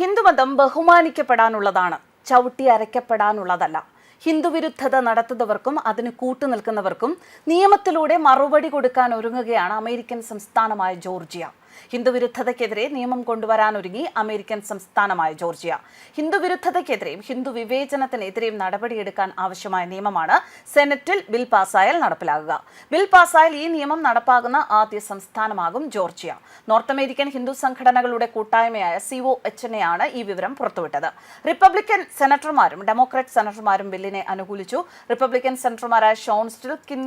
ഹിന്ദുമതം ബഹുമാനിക്കപ്പെടാനുള്ളതാണ് ചവിട്ടി അരയ്ക്കപ്പെടാനുള്ളതല്ല. ഹിന്ദുവിരുദ്ധത നടത്തുന്നവർക്കും അതിന് കൂട്ടുനിൽക്കുന്നവർക്കും നിയമത്തിലൂടെ മറുപടി കൊടുക്കാൻ ഒരുങ്ങുകയാണ് അമേരിക്കൻ സംസ്ഥാനമായ ജോർജിയ. ഹിന്ദുവിരുദ്ധതയ്ക്കെതിരെ നിയമം കൊണ്ടുവരാനൊരുങ്ങി അമേരിക്കൻ സംസ്ഥാനമായ ജോർജിയ. ഹിന്ദുവിരുദ്ധതയ്ക്കെതിരെയും ഹിന്ദു വിവേചനത്തിനെതിരെയും നടപടിയെടുക്കാൻ ആവശ്യമായ നിയമമാണ് സെനറ്റിൽ ബിൽ പാസ്സായാൽ നടപ്പിലാകുക. ബിൽ പാസ്സായാൽ ഈ നിയമം നടപ്പാകുന്ന ആദ്യ സംസ്ഥാനമാകും ജോർജിയ. നോർത്ത് അമേരിക്കൻ ഹിന്ദു സംഘടനകളുടെ കൂട്ടായ്മയായ സിഒ എച്ചിനെയാണ് ഈ വിവരം പുറത്തുവിട്ടത്. റിപ്പബ്ലിക്കൻ സെനറ്റർമാരും ഡെമോക്രാറ്റ് സെനറ്റർമാരും ബില്ലിനെ അനുകൂലിച്ചു. റിപ്പബ്ലിക്കൻ സെനറ്റർമാരായ ഷോൺ സ്റ്റിൽക്കിൻ കിൻ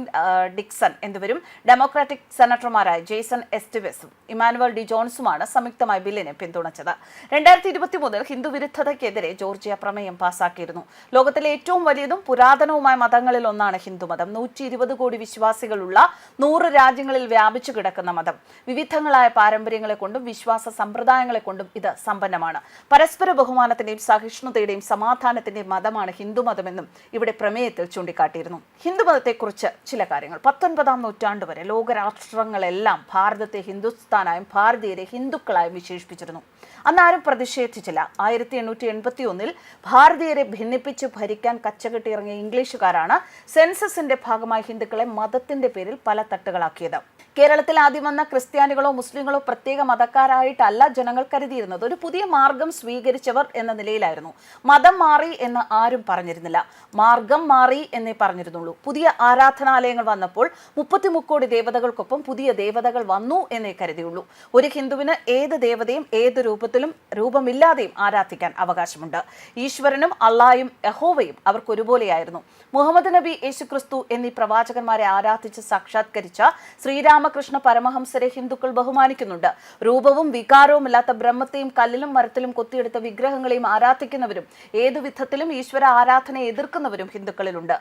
ഡിക്സൺ എന്നിവരും ഡെമോക്രാറ്റിക് സെനറ്റർമാരായ ജെയ്സൺ എസ്റ്റിവെസും ഇമാനുവൽ ഡി ജോൺസുമാണ് സംയുക്തമായി ബില്ലിനെ പിന്തുണച്ചത്. രണ്ടായിരത്തി ഇരുപത്തി മുതൽ ഹിന്ദു വിരുദ്ധതയ്ക്കെതിരെ ജോർജിയ പ്രമേയം പാസാക്കിയിരുന്നു. ലോകത്തിലെ ഏറ്റവും വലിയതും പുരാതനവുമായ മതങ്ങളിൽ ഒന്നാണ് ഹിന്ദുമതം. നൂറ്റി ഇരുപത് കോടി വിശ്വാസികളുള്ള നൂറ് രാജ്യങ്ങളിൽ വ്യാപിച്ചു കിടക്കുന്ന മതം. വിവിധങ്ങളായ പാരമ്പര്യങ്ങളെ കൊണ്ടും വിശ്വാസ സമ്പ്രദായങ്ങളെ കൊണ്ടും ഇത് സമ്പന്നമാണ്. പരസ്പര ബഹുമാനത്തിന്റെയും സഹിഷ്ണുതയുടെയും സമാധാനത്തിന്റെയും മതമാണ് ഹിന്ദുമതമെന്നും ഇവിടെ പ്രമേയത്തിൽ ചൂണ്ടിക്കാട്ടിയിരുന്നു. ഹിന്ദുമതത്തെക്കുറിച്ച് ചില കാര്യങ്ങൾ. പത്തൊൻപതാം നൂറ്റാണ്ട് വരെ ലോകരാഷ്ട്രങ്ങളെല്ലാം ഭാരതത്തെ ഹിന്ദുസ്ഥാനായും ഭാരതീയരെ ഹിന്ദുക്കളായും വിശേഷിപ്പിച്ചിരുന്നു. അന്ന് ആരും പ്രതിഷേധിച്ചില്ല. ആയിരത്തി എണ്ണൂറ്റി എൺപത്തി ഒന്നിൽ ഭാരതീയരെ ഭിന്നിപ്പിച്ച് ഭരിക്കാൻ കച്ചകെട്ടിയിറങ്ങിയ ഇംഗ്ലീഷുകാരാണ് സെൻസസിന്റെ ഭാഗമായി ഹിന്ദുക്കളെ മതത്തിന്റെ പേരിൽ പല തട്ടുകളാക്കിയത്. കേരളത്തിൽ ആദ്യം വന്ന ക്രിസ്ത്യാനികളോ മുസ്ലിങ്ങളോ പ്രത്യേക മതക്കാരായിട്ടല്ല ജനങ്ങൾ കരുതിയിരുന്നത്. ഒരു പുതിയ മാർഗം സ്വീകരിച്ചവർ എന്ന നിലയിലായിരുന്നു. മതം മാറി എന്ന് ആരും പറഞ്ഞിരുന്നില്ല. മാർഗം മാറി എന്നേ പറഞ്ഞിരുന്നുള്ളൂ. പുതിയ ആരാധനാലയങ്ങൾ വന്നപ്പോൾ മുപ്പത്തി മുക്കോടി ദേവതകൾക്കൊപ്പം പുതിയ ദേവതകൾ വന്നു എന്നേ കരുതിയുള്ളൂ. ഒരു ഹിന്ദുവിന് ഏത് ദേവതയും ഏത് രൂപത്തിലും രൂപമില്ലാതെയും ആരാധിക്കാൻ അവകാശമുണ്ട്. ഈശ്വരനും അള്ളായും യഹോവയും അവർക്ക് ഒരുപോലെയായിരുന്നു മുഹമ്മദ് നബി യേശുക്രിസ്തു എന്നീ പ്രവാചകന്മാരെ ആരാധിച്ച് സാക്ഷാത്കരിച്ച ശ്രീരാമകൃഷ്ണ പരമഹംസരെ ഹിന്ദുക്കൾ ബഹുമാനിക്കുന്നുണ്ട്. രൂപവും വികാരവും ഇല്ലാത്ത ബ്രഹ്മത്തെയും കല്ലിലും മരത്തിലും കൊത്തിയെടുത്ത വിഗ്രഹങ്ങളെയും ആരാധിക്കുന്നവരും ഏതു വിധത്തിലും ഈശ്വര ആരാധനയെ എതിർക്കുന്നവരും ഹിന്ദുക്കളിലുണ്ട്.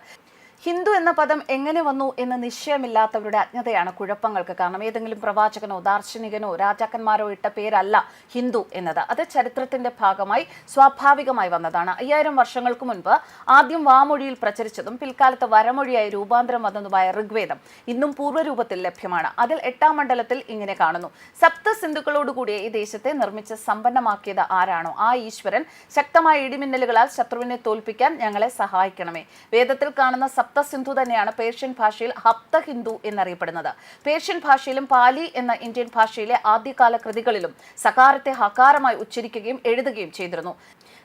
ഹിന്ദു എന്ന പദം എങ്ങനെ വന്നു എന്ന നിശ്ചയമില്ലാത്തവരുടെ അജ്ഞതയാണ് കുഴപ്പങ്ങൾക്ക് കാരണം. ഏതെങ്കിലും പ്രവാചകനോ ദാർശനികനോ രാജാക്കന്മാരോ ഇട്ട പേരല്ല ഹിന്ദു എന്നത്. അത് ചരിത്രത്തിന്റെ ഭാഗമായി സ്വാഭാവികമായി വന്നതാണ്. അയ്യായിരം വർഷങ്ങൾക്ക് മുൻപ് ആദ്യം വാമൊഴിയിൽ പ്രചരിച്ചതും പിൽക്കാലത്ത് വരമൊഴിയായി രൂപാന്തരം വന്നതുമായ ഋഗ്വേദം ഇന്നും പൂർവരൂപത്തിൽ ലഭ്യമാണ്. അതിൽ എട്ടാം മണ്ഡലത്തിൽ ഇങ്ങനെ കാണുന്നു. സപ്ത സിന്ധുക്കളോടുകൂടിയ ഈ ദേശത്തെ നിർമ്മിച്ച് സമ്പന്നമാക്കിയത് ആരാണോ? ആ ഈശ്വരൻ ശക്തമായ ഇടിമിന്നലുകളാൽ ശത്രുവിനെ തോൽപ്പിക്കാൻ ഞങ്ങളെ സഹായിക്കണമേ. വേദത്തിൽ കാണുന്ന സപ്തസിന്ധു തന്നെയാണ് പേർഷ്യൻ ഭാഷയിൽ ഹപ്ത ഹിന്ദു എന്നറിയപ്പെടുന്നത്. പേർഷ്യൻ ഭാഷയിലും പാലി എന്ന ഇന്ത്യൻ ഭാഷയിലെ ആദ്യകാല കൃതികളിലും സകാരത്തെ ഹകാരമായി ഉച്ചരിക്കുകയും എഴുതുകയും ചെയ്തിരുന്നു.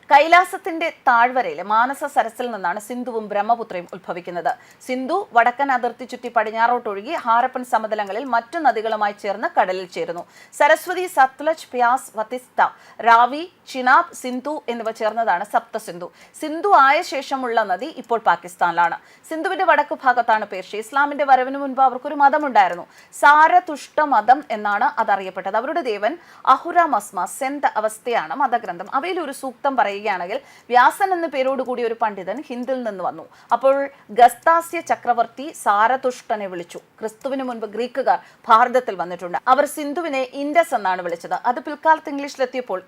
കൈലാസത്തിന്റെ താഴ്വരയിലെ മാനസ സരസിൽ നിന്നാണ് സിന്ധുവും ബ്രഹ്മപുത്രയും ഉത്ഭവിക്കുന്നത്. സിന്ധു വടക്കൻ അതിർത്തി ചുറ്റി പടിഞ്ഞാറോട്ടൊഴുകി ഹാരപ്പൻ സമതലങ്ങളിൽ മറ്റു നദികളുമായി ചേർന്ന് കടലിൽ ചേരുന്നു. സരസ്വതി സത്ലജ് പ്യാസ് വത്തിസ്ത രാവി ചിനാബ് സിന്ധു എന്നിവ ചേർന്നതാണ് സപ്ത സിന്ധു സിന്ധു ആയ ശേഷമുള്ള നദി ഇപ്പോൾ പാകിസ്ഥാനിലാണ്. സിന്ധുവിന്റെ വടക്കു ഭാഗത്താണ് പേർഷ്യ. ഇസ്ലാമിന്റെ വരവിന് മുൻപ് അവർക്കൊരു മതമുണ്ടായിരുന്നു. സാരതുഷ്ട മതം എന്നാണ് അതറിയപ്പെട്ടത്. അവരുടെ ദേവൻ അഹുര മസ്മ സെന്ത് അവസ്ഥയാണ് മതഗ്രന്ഥം. അവയിൽ ഒരു സൂക്തം പറയുകയാണെങ്കിൽ വ്യാസൻ എന്ന പേരോടുകൂടി ഒരു പണ്ഡിതൻ ഹിന്ദിൽ നിന്ന് വന്നു. അപ്പോൾ ഗസ്താസ്യ ചക്രവർത്തി സാരതുഷ്ടനെ വിളിച്ചു. ക്രിസ്തുവിന് മുൻപ് ഗ്രീക്കുകാർ ഭാരതത്തിൽ വന്നിട്ടുണ്ട്. അവർ സിന്ധുവിനെ ഇൻഡസ് എന്നാണ് വിളിച്ചത്. അത് പിൽക്കാലത്ത് ഇംഗ്ലീഷിലെത്തിയപ്പോൾ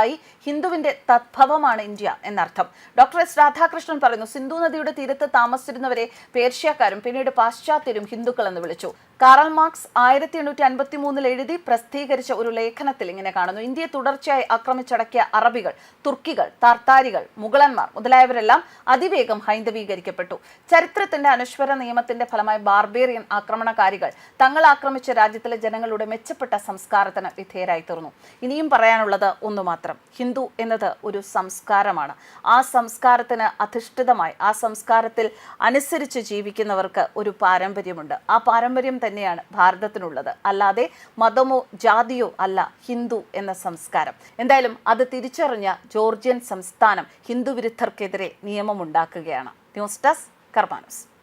ആയി ഹിന്ദുവിന്റെ തദ്ഭവമാണ് ഇന്ത്യ എന്നർത്ഥം. ഡോക്ടർ എസ് രാധാകൃഷ്ണൻ പറയുന്നു സിന്ധു നദിയുടെ തീരത്ത് താമസിച്ചിരുന്നവരെ പേർഷ്യക്കാരും പിന്നീട് പാശ്ചാത്യരും ഹിന്ദുക്കൾ എന്ന് വിളിച്ചു. കാറൽ മാർക്സ് ആയിരത്തി എണ്ണൂറ്റി അൻപത്തി മൂന്നിൽ എഴുതി പ്രസിദ്ധീകരിച്ച ഒരു ലേഖനത്തിൽ ഇങ്ങനെ കാണുന്നു. ഇന്ത്യയെ തുടർച്ചയായി ആക്രമിച്ചടക്കിയ അറബികൾ തുർക്കികൾ താർത്താരികൾ മുഗളന്മാർ മുതലായവരെല്ലാം അതിവേഗം ഹൈന്ദവീകരിക്കപ്പെട്ടു. ചരിത്രത്തിന്റെ അനശ്വര നിയമത്തിന്റെ ഫലമായി ബാർബേറിയൻ ആക്രമണകാരികൾ തങ്ങൾ ആക്രമിച്ച രാജ്യത്തിലെ ജനങ്ങളുടെ മെച്ചപ്പെട്ട സംസ്കാരത്തിന് വിധേയരായി തീർന്നു. ഇനിയും പറയാനുള്ളത് ഒന്നു മാത്രം. ഹിന്ദു എന്നത് ഒരു സംസ്കാരമാണ്. ആ സംസ്കാരത്തിന് അധിഷ്ഠിതമായി ആ സംസ്കാരത്തിൽ അനുസരിച്ച് ജീവിക്കുന്നവർക്ക് ഒരു പാരമ്പര്യമുണ്ട്. ആ പാരമ്പര്യം തന്നെയാണ് ഭാരതത്തിനുള്ളത്. അല്ലാതെ മതമോ ജാതിയോ അല്ല ഹിന്ദു എന്ന സംസ്കാരം. എന്തായാലും അത് തിരിച്ചറിഞ്ഞ ജോർജിയൻ സംസ്ഥാനം ഹിന്ദു വിരുദ്ധർക്കെതിരെ നിയമമുണ്ടാക്കുകയാണ്. News desk കർമാനോസ്.